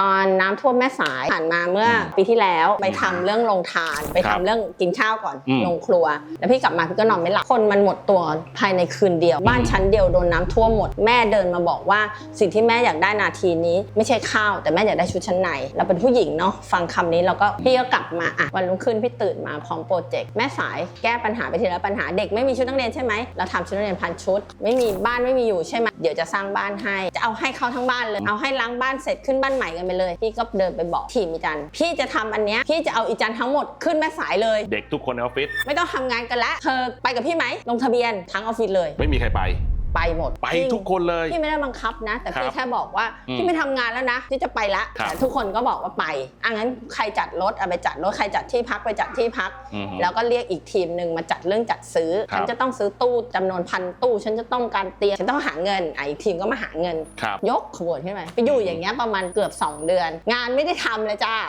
ตอนน้ำท่วมแม่สายผ่านมาเมื่อปีที่แล้วไปทำเรื่องโรงทาน ไปครัทำบเรื่องกินข้าวก่อนอืมลงครัว แล้วพี่กลับมาพี่ก็นอนไม่หลับคนมันหมดตัวภายในคืนเดียว บ้านชั้นเดียวโดนน้ำท่วมหมดแม่เดินมาบอกว่าสิ่งที่แม่อยากได้นาทีนี้ ไม่ใช่ข้าวแต่แม่อยากได้ชุดชั้นในเราเป็นผู้หญิงเนาะฟังคำนี้เราก็พี่ก็กลับมาอะวันรุ่งขึ้นพี่ตื่นมาพร้อมโปรเจกต์แม่สายแก้ปัญหาไปทีละปัญหาเด็กไม่มีชุดนักเรียนใช่ไหมเราทำชุดนักเรียนพันชุด ไม่มีบ้านไม่มีอยู่ใช่ไหมเดี๋ยวจะสร้างบ้านให้จะเอาให้เขาทั้งบ้านเลยเอาให้ล้างบ้านเสร็จขึ้นบ้านใหม่กันไปเลย พี่ก็เดินไปบอกทีมอีจัน พี่จะทำอันเนี้ย พี่จะเอาอีจันทั้งหมดขึ้นแม่สายเลย เด็กทุกคนในออฟฟิศไม่ต้องทำงานกันละเธอไปกับพี่ไหมลงทะเบียนทั้งออฟฟิศเลย ไม่มีใครไป ไปหมดไปจริงทุกคนเลยพี่ไม่ได้บังคับนะ แต่ครับพี่แค่บอกว่าอืมพี่ไม่ทำงานแล้วนะพี่จะไปละครับแต่ทุกคนก็บอกว่าไปอะงั้นใครจัดรถเอาไปจัดรถใครจัดที่พักไปจัดที่พักอืมแล้วก็เรียกอีกทีมหนึ่งมาจัดเรื่องจัดซื้อครับฉันจะต้องซื้อตู้จำนวนพันตู้ ฉันจะต้องการเตียงฉันต้องหาเงินอะอีกทีมก็มาหาเงินครับยกขบวนขึ้นมาไปอยู่อย่างเงี้ยประมาณเกือบ 2 เดือน งานไม่ได้ทำเลยจ้า